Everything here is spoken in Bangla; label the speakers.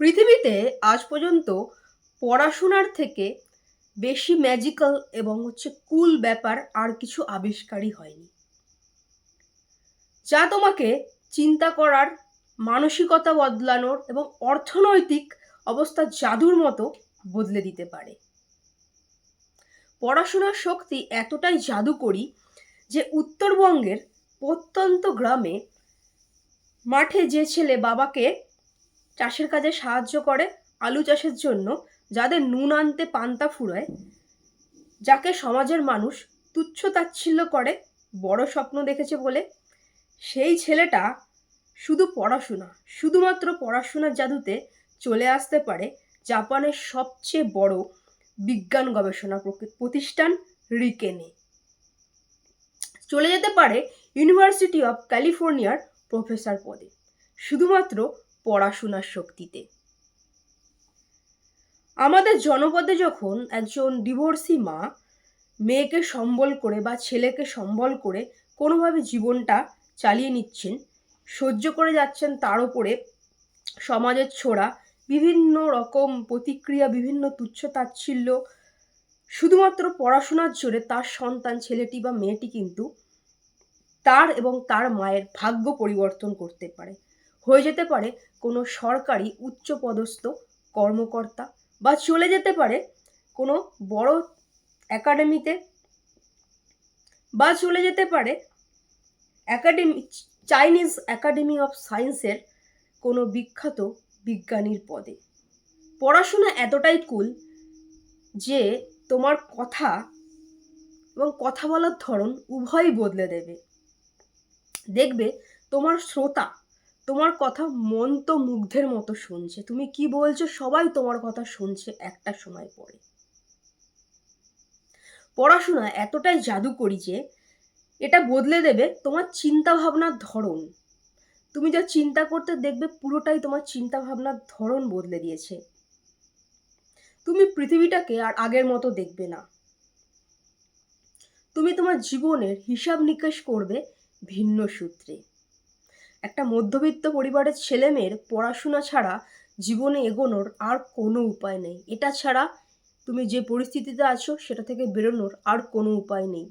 Speaker 1: পৃথিবীতে আজ পর্যন্ত পড়াশোনার থেকে বেশি ম্যাজিক্যাল এবং হচ্ছে কুল ব্যাপার আর কিছু আবিষ্কারই হয়নি। যা তোমাকে চিন্তা করার, মানসিকতা বদলানোর এবং অর্থনৈতিক অবস্থা জাদুর মতো বদলে দিতে পারে। পড়াশোনার শক্তি এতটাই জাদুকরী যে উত্তরবঙ্গের প্রত্যন্ত গ্রামে মাঠে যে ছেলে বাবাকে চাষের কাজে সাহায্য করে আলু চাষের জন্য যাদের নুন আনতে পান্তা ফুরায়, যাকে সমাজের মানুষ তুচ্ছ তাচ্ছিল্য করে, বড় স্বপ্ন দেখেছে বলে। সেই ছেলেটা শুধু পড়াশোনা, শুধুমাত্র পড়াশোনার জাদুতে চলে আসতে পারে জাপানের সবচেয়ে বড় বিজ্ঞান গবেষণা প্রতিষ্ঠান রিকেনে। চলে যেতে পারে ইউনিভার্সিটি অফ ক্যালিফোর্নিয়ার প্রফেসর পদে। শুধুমাত্র পড়াশোনার শক্তিতে। আমাদের জনপদে যখন একজন ডিভোর্সি মা মেয়েকে সম্বল করে বা ছেলেকে সম্বল করে কোনোভাবে জীবনটা চালিয়ে নিচ্ছেন, সহ্য করে যাচ্ছেন তার উপরে সমাজের ছোড়া, বিভিন্ন রকম প্রতিক্রিয়া, বিভিন্ন তুচ্ছ তাচ্ছিল্য, শুধুমাত্র পড়াশোনার জোরে তার সন্তান, ছেলেটি বা মেয়েটি কিন্তু তার এবং তার মায়ের ভাগ্য পরিবর্তন করতে পারে। হয়ে যেতে পারে কোনো সরকারি উচ্চপদস্থ কর্মকর্তা বা চলে যেতে পারে কোনো বড় একাডেমিতে বা চলে যেতে পারে একাডেমি চাইনিজ একাডেমি অফ সায়েন্সের কোনো বিখ্যাত বিজ্ঞানীর পদে। পড়াশোনা এতটাই কুল যে তোমার কথা এবং কথা বলার ধরন উভয়ই বদলে দেবে। দেখবে তোমার শ্রোতা তোমার কথা মন তো মুগ্ধের মতো শুনছে। তুমি কি বলছো? সবাই তোমার কথা শুনছে একটা সময় পরে। পড়াশোনা এতটাই জাদুকরি যে এটা বদলে দেবে তোমার চিন্তা ভাবনার ধরন। তুমি যা চিন্তা করতে দেখবে পুরোটাই তোমার চিন্তা ভাবনার ধরন বদলে দিয়েছে। তুমি পৃথিবীটাকে আর আগের মতো দেখবে না। তুমি তোমার জীবনের হিসাব নিকেশ করবে ভিন্ন সূত্রে। একটা মধ্যবিত্ত পরিবারের ছেলেমেয়ের পড়াশোনা ছাড়া জীবনে এগোনোর আর কোনো উপায় নেই। এটা ছাড়া তুমি যে পরিস্থিতিতে আছো, সেটা থেকে বেরোনোর আর কোনো উপায় নেই।